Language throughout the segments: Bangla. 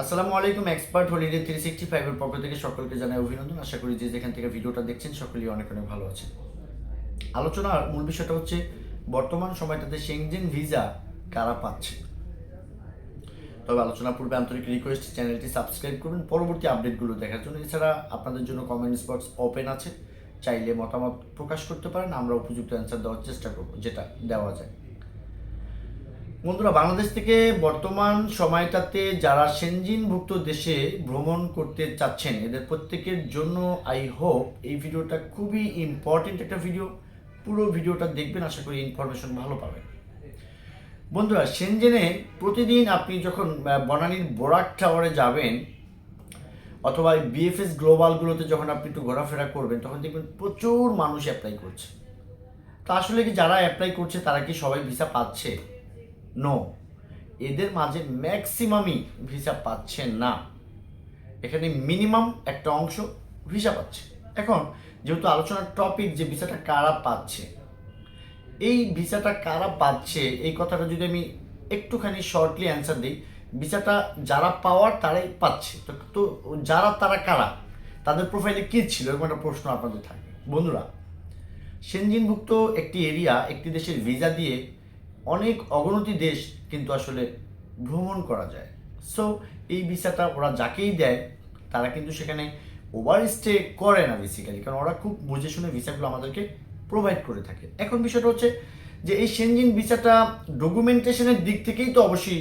আসসালামু আলাইকুম, এক্সপার্ট হলিডে থ্রি সিক্সটি ফাইভের পক্ষ থেকে সকলকে জানাই অভিনন্দন। আশা করি যে যেখান থেকে ভিডিওটা দেখছেন, সকলেই অনেক অনেক ভালো আছেন। আলোচনার মূল বিষয়টা হচ্ছে, বর্তমান সময়টাতে সেনজেন ভিসা কারা পাচ্ছে? তবে আলোচনা পূর্বে আন্তরিক রিকোয়েস্ট চ্যানেলটি সাবস্ক্রাইব করবেন। পরবর্তী আপডেটগুলো দেখার জন্য, এছাড়া আপনাদের জন্য কমেন্টস বক্স ওপেন আছে। চাইলে মতামত প্রকাশ করতে পারেন, আমরা উপযুক্ত অ্যান্সার দেওয়ার চেষ্টা করব, যেটা দেওয়া যায়। বন্ধুরা, বাংলাদেশ থেকে বর্তমান সময়টাতে যারা সেনজিনভুক্ত দেশে ভ্রমণ করতে চাচ্ছেন, এদের প্রত্যেকের জন্য আই হোপ এই ভিডিওটা খুবই ইম্পর্টেন্ট একটা ভিডিও পুরো ভিডিওটা দেখবেন, আশা করি ইনফরমেশন ভালো পাবেন। বন্ধুরা, সেনজেনে প্রতিদিন আপনি যখন বনানীর বোরাক টাওয়ারে যাবেন, অথবা বিএফএস গ্লোবালগুলোতে যখন আপনি একটু ঘোরাফেরা করবেন, তখন দেখবেন প্রচুর মানুষ অ্যাপ্লাই করছে। তা আসলে কি যারা অ্যাপ্লাই করছে, তারা কি সবাই ভিসা পাচ্ছে? নো এদের মাঝে ম্যাক্সিমামই ভিসা পাচ্ছে না। এখানে মিনিমাম একটা অংশ ভিসা পাচ্ছে। এখন যেহেতু আলোচনার টপিক যে ভিসাটা কারা পাচ্ছে, এই ভিসাটা কারা পাচ্ছে, এই কথাটা যদি আমি একটুখানি শর্টলি অ্যান্সার দিই ভিসাটা যারা পাওয়ার তারাই পাচ্ছে। তো তো যারা, তারা কারা? তাদের প্রোফাইলে কী ছিল? এরকম একটা প্রশ্ন আপনাদের থাকে। বন্ধুরা সেনজিনভুক্ত একটি এরিয়া একটি দেশের ভিসা দিয়ে অনেক অগণতি দেশ কিন্তু আসলে ভ্রমণ করা যায়। সো এই ভিসাটা ওরা যাকেই দেয়, তারা কিন্তু সেখানে ওভার স্টে করে না বেসিক্যালি কারণ ওরা খুব বুঝে শুনে ভিসাগুলো আমাদেরকে প্রোভাইড করে থাকে। এখন বিষয়টা হচ্ছে যে এই সেনজিন ভিসাটা ডকুমেন্টেশনের দিক থেকেই তো অবশ্যই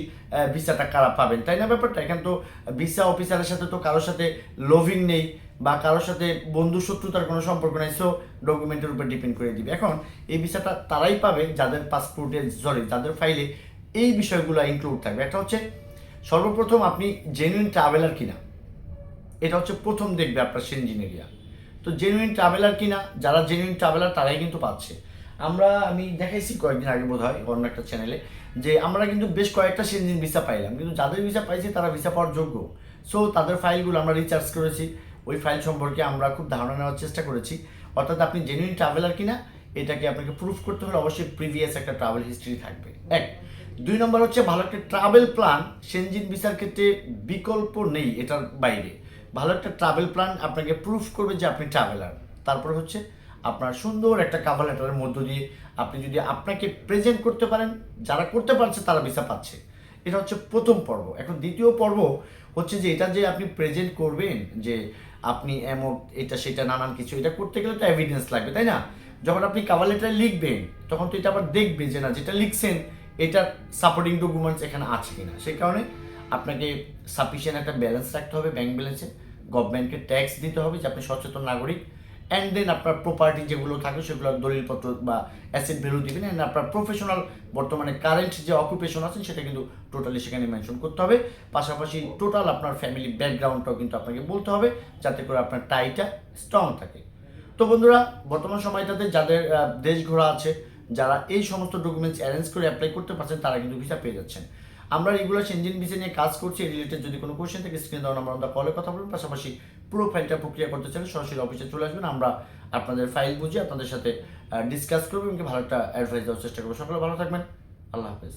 ভিসাটা কারা পাবেন। তাই না ব্যাপারটা? এখানে তো ভিসা অফিসারের সাথে তো কারোর সাথে লোভিং নেই। বা কারোর সাথে বন্ধু শত্রুতার কোনো সম্পর্ক নেই সো ডকুমেন্টের উপর ডিপেন্ড করে দিবে। এখন এই ভিসাটা তারাই পাবে যাদের পাসপোর্টে সরি যাদের ফাইলে এই বিষয়গুলো ইনক্লুড থাকবে। একটা হচ্ছে সর্বপ্রথম আপনি জেনুইন ট্রাভেলার কিনা, এটা হচ্ছে প্রথম দেখবে আপনার সেনজিন এরিয়া তো জেনুইন ট্রাভেলার কিনা, যারা জেনুইন ট্রাভেলার তারাই কিন্তু পাচ্ছে। আমরা, আমি দেখাইছি কয়েকদিন আগে বোধ হয় অন্য একটা চ্যানেলে যে আমরা কিন্তু বেশ কয়েকটা সেনজিন ভিসা পাইলাম, কিন্তু যাদের ভিসা পাইছি তারা ভিসা পাওয়ার যোগ্য। সো তাদের ফাইলগুলো আমরা রিচার্জ করেছি। ওই ফাইল সম্পর্কে আমরা খুব ধারণা নেওয়ার চেষ্টা করেছি। অর্থাৎ আপনি জেনুইন ট্রাভেলার কিনা, এটাকে আপনাকে প্রুফ করতে হলে অবশ্যই প্রিভিয়াস একটা ট্রাভেল হিস্ট্রি থাকবে। এক, দুই নম্বর হচ্ছে ভালো একটা ট্রাভেল প্ল্যান সেনজিন ভিসার ক্ষেত্রে বিকল্প নেই এটার বাইরে। ভালো একটা ট্রাভেল প্ল্যান আপনাকে প্রুফ করবে যে আপনি ট্রাভেলার তারপর হচ্ছে আপনার সুন্দর একটা কাভার লেটারের মধ্য দিয়ে আপনি যদি আপনাকে প্রেজেন্ট করতে পারেন, যারা করতে পারছে তারা ভিসা পাচ্ছে। এটা হচ্ছে প্রথম পর্ব। এখন দ্বিতীয় পর্ব হচ্ছে যে এটা যে আপনি প্রেজেন্ট করবেন, যে আপনি এমন এটা, সেটা, নানান কিছু, এটা করতে গেলে তো এভিডেন্স লাগবে, তাই না? যখন আপনি কাভার লেটার লিখবেন, তখন তো এটা আবার দেখবেন যে, না, যেটা লিখছেন, এটা সাপোর্টিং ডকুমেন্টস এখানে আছে কিনা। সেই কারণে আপনাকে সাফিসিয়েন্ট একটা ব্যালেন্স রাখতে হবে ব্যাংক ব্যালেন্সে গভর্নমেন্টকে ট্যাক্স দিতে হবে যে, আপনি সচেতন নাগরিক। অ্যান্ড দেন আপনার প্রপার্টি যেগুলো থাকে, সেগুলো দলিলপত্র বা অ্যাসেট ভ্যালু দিবেন। অ্যান্ড আপনার প্রফেশনাল বর্তমানে কারেন্ট যে অকুপেশন আছে সেটা কিন্তু টোটালি সেখানে মেনশন করতে হবে। পাশাপাশি টোটাল আপনার ফ্যামিলি ব্যাকগ্রাউন্ডটাও কিন্তু আপনাকে বলতে হবে, যাতে করে আপনার টাইটা স্ট্রং থাকে। তো বন্ধুরা, বর্তমান সময়টাতে যাদের দেশ ঘোরা আছে, যারা এই সমস্ত ডকুমেন্টস অ্যারেঞ্জ করে অ্যাপ্লাই করতে পারছেন, তারা কিন্তু ভিসা পেয়ে যাচ্ছেন। আমরা রেগুলার ইঞ্জিন ভিসা নিয়ে কাজ করছি রিলেটেড যদি কোনো কোশ্চেন থেকে স্ক্রিনে দেওয়া নাম্বার আমরা কলে কথা বলবেন পাশাপাশি পুরো ফাইলটা প্রক্রিয়া করতে চাইলে সরাসরি অফিসে চলে আসবেন। আমরা আপনাদের ফাইল বুঝে আপনাদের সাথে ডিসকাস করব এবং ভালো একটা অ্যাডভাইস দেওয়ার চেষ্টা করব। সকলে ভালো থাকবেন। আল্লাহ হাফেজ।